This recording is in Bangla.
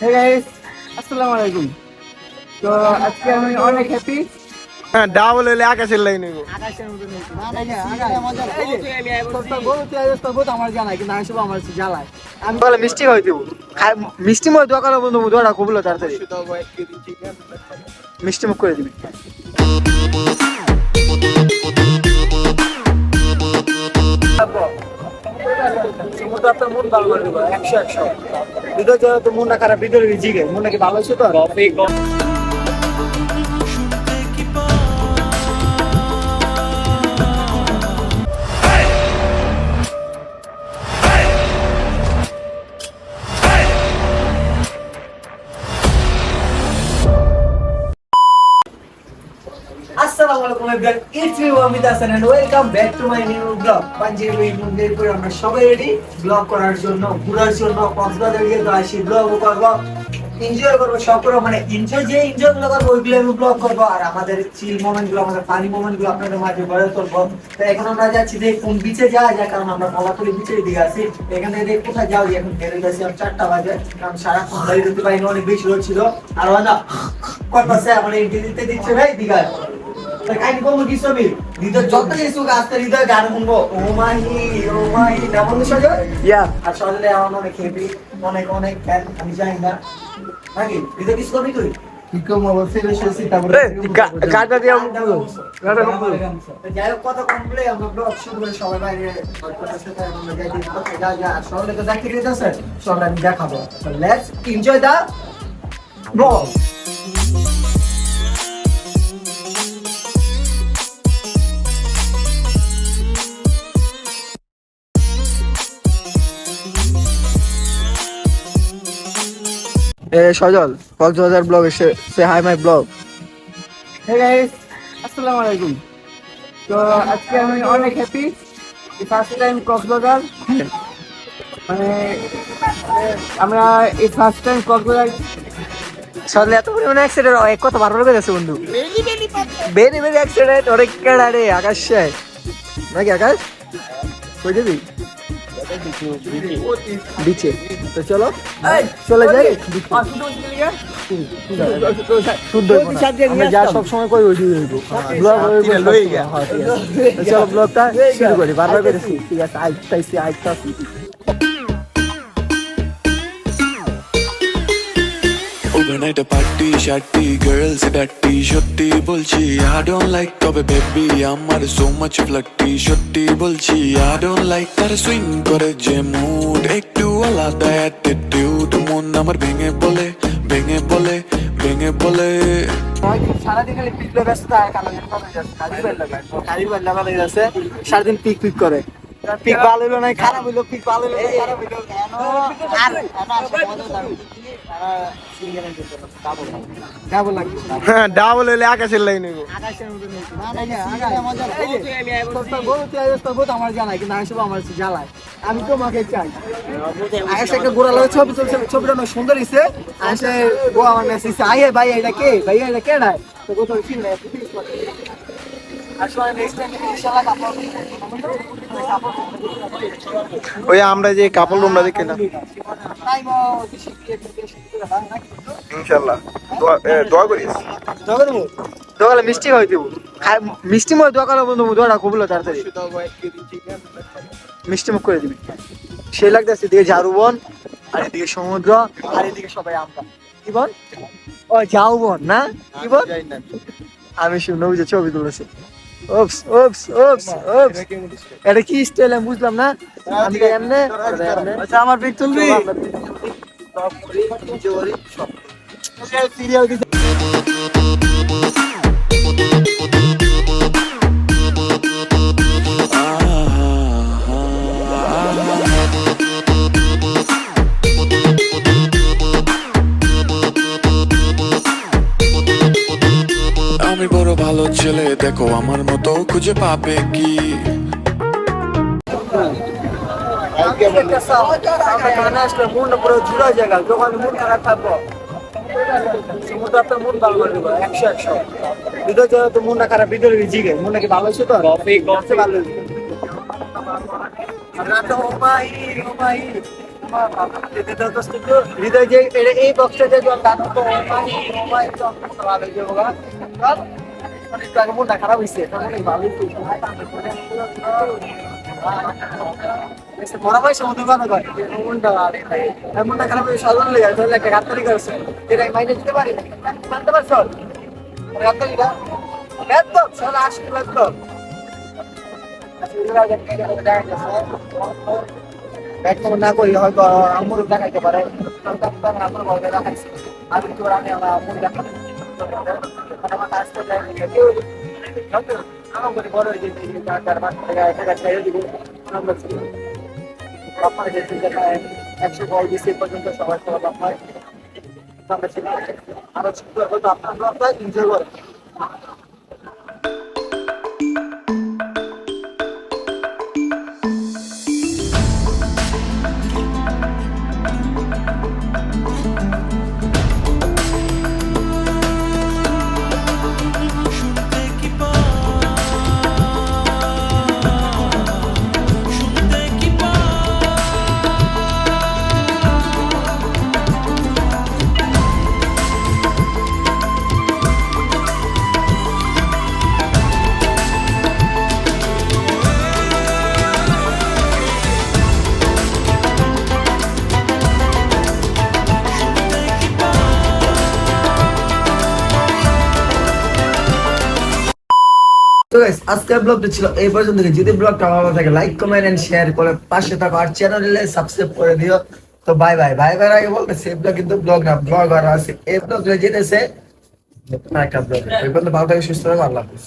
হে গাইস আসসালামু আলাইকুম। তো আজকে আমি অনেক হ্যাপি হ্যাঁ ডাবল হলে আকাশের লাইন হইব। আমি সব আমার জ্বালায়। আমি বলে মিষ্টি খাই দিব। মিষ্টি মুখ দোয়া করো বন্ধু দোয়াটা খুবলো তাড়াতাড়ি। মিষ্টি মুখ করে দিবি। আপনার মন ভালো করে দেবো একশো একশো। হৃদয় মনটা খারাপ হৃদয় জিগে, মনটা কি ভালো হয়েছে তো it's me Wamid Hasan and welcome back to my new vlog Punjabi আমরা সবাই রেডি ব্লগ করার জন্য, ঘোরার জন্য কক্সবাজার গিয়ে আসি ব্লগ এনজয় মানে এনজয় যে এনজয়গুলো করব, ওইগুলো আমি ব্লগ আর আমাদের চিল মোমেন্টগুলো, আমাদের ফানি মোমেন্টগুলো আপনাদের মাঝে গড়ে তুলবো তো এখন আমরা যাচ্ছি যে কোন বিচে যাওয়া যায়, কারণ আমরা কলাতলি বিচের দিকে আছি। এখানে দেখে, কোথায় যাও এখন বেরোয় যাচ্ছি আমি চারটা বাজে, কারণ সারাক্ষণ দাঁড়িয়ে দিতে পারিনি, অনেক বেশি রোদ ছিল। আর ওরা কত আমার এন্ট্রি দিতে দিচ্ছে, ভাই, দিঘায়। কাহিনী বলব কি ছবি? হৃদয় যত কিছু আজকে হৃদয় গান শুনব। ও মাহি ও মাহি না বন্ধু সজল ইয়া। আর সজলে আমার অনেক হেপি অনেক অনেক ফ্যান আমি জানি না। নাকি? হৃদয় কিছু করবি? তুই যাই হোক কথা কম বলে আমরা ব্লগ শুরু করে সবাই বাইরে যা যা সবাই তো দেখে দিতে স্যার সবাই আমি দেখাবো। Let's enjoy the vlog a Sajal Cox's Bazar vlog এসে সে hi my vlog. Hey guys আসসালামু আলাইকুম। তো আজকে আমি অনেক হ্যাপি ফার্স্ট টাইম কক্সবাজার। মানে আমরা এই ফার্স্ট টাইম কক্সবাজার সজল এত পরিমাণে অ্যাক্সিডেন্ট হয় কত বার করে গেছে বন্ধু? বেরি বেরি অ্যাক্সিডেন্ট অনেক কেডা রে আকাশ। নাকি আকাশ? কই যাবি? বিচে। তো চলো চলে যাই। শুদ্ধ আমরা যা সব সময় করি ওই ব্লগ চলো ব্লগটা শুরু করি। বারবার করেছি ঠিক আছে আইতাইছি আইতাছি ওভারনাইট পার্টি শার্টি গার্লস ডাটি সত্যি বলছি আই ডোন্ট লাইক তবে বেবি আমার সো মাচ ফ্লাটি সত্যি বলছি আই ডোন্ট লাইক তার সুইং করে যে মুড একটু আলাদা অ্যাটিটিউড মন আমার ভেঙে বলে ভেঙে বলে ভেঙে বলে সারাদিন খালি পিক আসছে আর কালো কালি বেলা কালি বেলা ভালো যাচ্ছে সারাদিন পিক পিক করে। পিক ভালো হইল না খারাপ হইল পিক ভালো হইল না, খারাপ হইল আর হ্যাঁ ডাবল হলে আকাশের লাইন না না না আমি তোমাকে চাই আকাশ একটা গোড়া লাগে ছবি চলছে ছবিটা অনেক সুন্দর হইছে আসে গো আমার মেসেজ হে ভাই এটা কে ভাই এটা কে নাই তো তো ফিল ওই আমরা যে কাপড় রুমটা দেখি না ইনশাল্লাহ। দোয়া করিস। দোকানে মিষ্টি খাই দিব। মিষ্টি মুখ দোয়া করো বন্ধু দোয়াটা খুবলো তাড়াতাড়ি। মিষ্টি মুখ করে দিবি। সেই লাগতেছে এদিকে ঝাড়ু বন আর এদিকে সমুদ্র আর এদিকে সবাই আমরা কি বল? ও যাও বন না? কি বল? আমি শুনে ছবি তুলেছি। ওপস ওপস ওপস ওপস এটা কি স্টাইল আমি বুঝলাম না? আমি এমনে আচ্ছা আমার পিক তুলবি? সিরিয়াল আমি বড় ভালো ছেলে দেখো আমার মতো খুঁজে পাবে কি? ভালো এই বক্সটা যে গান খারাপ হয়েছে ভালোই বড় করে খারাপ হয়ে সাধারণ একটা গাত্তারি করেছে এটা মাইনে দিতে পারি মানতে পারছ গাত্তারিটা একদম সারা আসলে একদম ব্যাটম্যান না করি হয়তো আমুর দেখাইতে পারে আমুর বলবে দেখাইছি আমি তো আমি আমার আমুর দেখাই একশো বল দিচ্ছে পর্যন্ত সবাই সবার হয় আমরা ছিল আরও হয়তো আপনার ব্লগটা করে আজকের ব্লগটা ছিল এই পর্যন্ত। যদি ব্লগটা ভালো থাকে লাইক কমেন্ট এন্ড শেয়ার করে পাশে থাকো। আর চ্যানেলে সাবস্ক্রাইব করে দিও। তো বাই বাই বাই বাই আগে বলতেছে এই ব্লগ কিন্তু ব্লগ না ব্লগ আর আছে। এই ব্লগ যেতেছে, একটা ব্লগ এই পর্যন্ত ভালো থাকে, সুস্থ থাকো, আল্লাহ হাফিজ।